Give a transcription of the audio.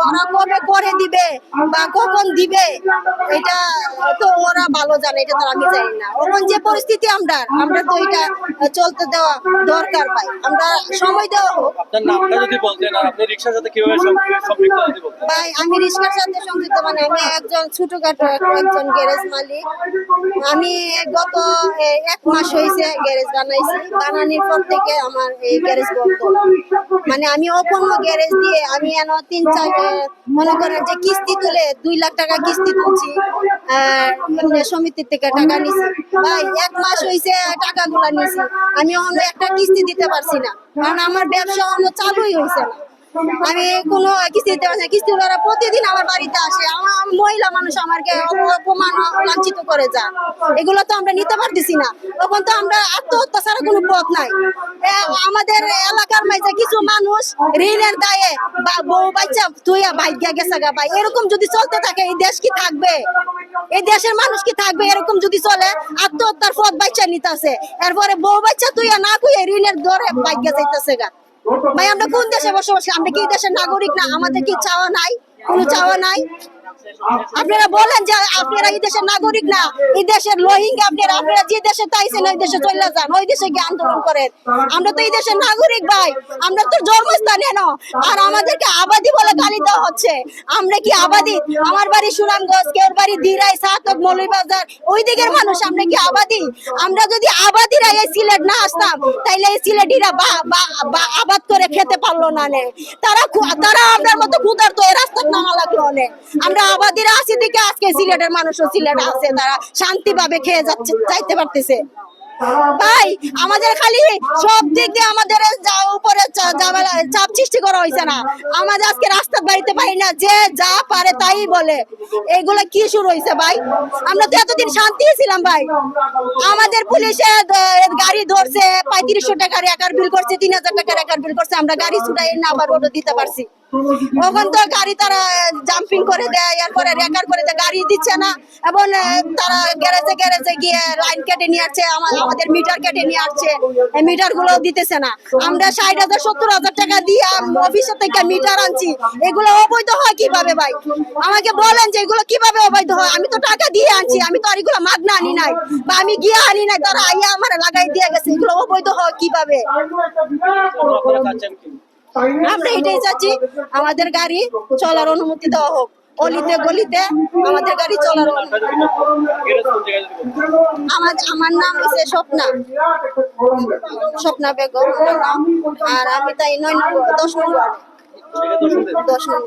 ওরা কবে করে দিবে বা কখন দিবে এটা তো ওরা ভালো জানে এটা তো আমি জানি না। এখন যে পরিস্থিতি আমরা আমরা তো এটা চলতে দেওয়া দরকার পাই আমরা সময় দেওয়া হোক। ভাই আমি রিক্সার সাথে সংযুক্ত মানে আমি একজন ছোটখাটো একজন গ্যারেজ মালিক। আমি গত এক মাস হয়েছে গ্যারেজ বানাইছি। বানানোর পর থেকে আমার এই গ্যারেজ বন্ধ। মানে আমি অপূর্ণ গ্যারেজ দিয়ে আমি এন তিন মনে করেন যে কিস্তি তুলে দুই লাখ টাকা কিস্তি তুলছি সমিতির থেকে টাকা নিছি। ভাই, এক মাস হয়েছে টাকাগুলা নিছি। আমি অন্য একটা কিস্তি দিতে পারছি না, কারণ আমার ব্যবসা অন্য চালুই হয়েছে না। আমি কোনো প্রতিদিন আমার বাড়িতে আসে। আমার মহিলা মানুষ আমাকে অপমান লাঞ্ছিত করে যায় এগুলো তো আমরা নিতে পারতেছি না। তখন তো আমরা আত্মহত্যা ছাড়া কোনো পথ নাই। আমাদের এলাকার মাঝে কিছু মানুষ ঋণের দায়ে বউ বাচ্চা তুইয়া ভাগ্যা গেছে গা ভাই। এরকম যদি চলতে থাকে, এই দেশ কি থাকবে? এই দেশের মানুষ কি থাকবে? এরকম যদি চলে, আত্মহত্যার পথ বাচ্চা নিতেছে। এরপরে বউ বাচ্চা তুইয়া না কুইয়া ঋণের দরে ভাগ্যা যাইতেছে গা। ভাই, আমরা কোন দেশে বসবাস? আমরা কি দেশের নাগরিক না? আমাদের কি চাওয়া নাই? কোনো চাওয়া নাই? আপনারা বলেন যে আপনারা এই দেশের নাগরিক না, এই দেশের রোহিঙ্গা আপনারা আপনারা যে দেশে ওই দেশে চলে যান, ওই দেশে গিয়ে আন্দোলন করেন। আমরা তো এই দেশের নাগরিক ভাই, আমরা তো আর আমাদেরকে আবাদি বলে গালি দেওয়া হচ্ছে। আমরা কি আবাদি? আমার বাড়ি সুনামগঞ্জ কেউ বাড়ি দিরাই, সাতক ওই দিকের মানুষ, আমরা কি আবাদি? আমরা যদি আবাদিরা এই সিলেট না আসতাম, তাইলে এই সিলেটিরা আবাদ করে খেতে পারল না নে। তারা তারা আপনার মতো ক্ষুধার তো রাস্তা নামা লাগল নে। আমরা আজকে সিলেটের মানুষও সিলেট আছে, তারা শান্তিভাবে খেয়ে যাচ্ছে পারতেছে। ভাই, আমাদের খালি সব দিক দিয়ে আমাদের উপরে চাপ সৃষ্টি করা হয়েছে না। আমাদের আজকে রাস্তা বাড়িতে পারি না, যে যা পারে তাই বলে। এগুলো কি শুরু হয়েছে ভাই? আমরা তো এতদিন শান্তি ছিলাম ভাই। আমাদের পুলিশে গাড়ি ধরছে, পঁয়ত্রিশশো টাকার একার বিল করছে, তিন হাজার টাকার একার বিল করছে, আমরা গাড়ি ছুটাই না আবার ওটা দিতে পারছি। তখন তো গাড়ি তারা জাম্পিং করে দেয়, এরপরে রেকার করে দেয়, গাড়ি দিচ্ছে না। এবং তারা গ্যারেজে গ্যারেজে গিয়ে লাইন কেটে নিয়ে আসছে, আমা- আমাদের মিটার কেটে নিয়ে আসছে। মিটারগুলো দিতেছে না। আমরা ষাট হাজার, সত্তর হাজার টাকা দিয়ে অফিসের থেকে মিটার আনছি। এগুলো অবৈধ হয় কীভাবে ভাই? আমাকে বলেন যে এগুলো কীভাবে অবৈধ হয়? আমি তো টাকা দিয়ে আনছি, আমি তো আর এগুলো মাগনা আনি নাই। বা আমি গিয়ে আনি নাই, তারা আইয়া আমার লাগাই দিয়ে গেছে। এগুলো অবৈধ হয় কীভাবে? আমরা এটাই চাচ্ছি আমাদের গাড়ি চলার অনুমতি দেওয়া হোক। অলিতে গলিতে আমাদের গাড়ি চলার আমার আমার নাম হচ্ছে স্বপ্না। স্বপ্না বেগম আমার নাম। আর আমি তাই নয় নম্বর। দশ নম্বর। দশ নম্বর।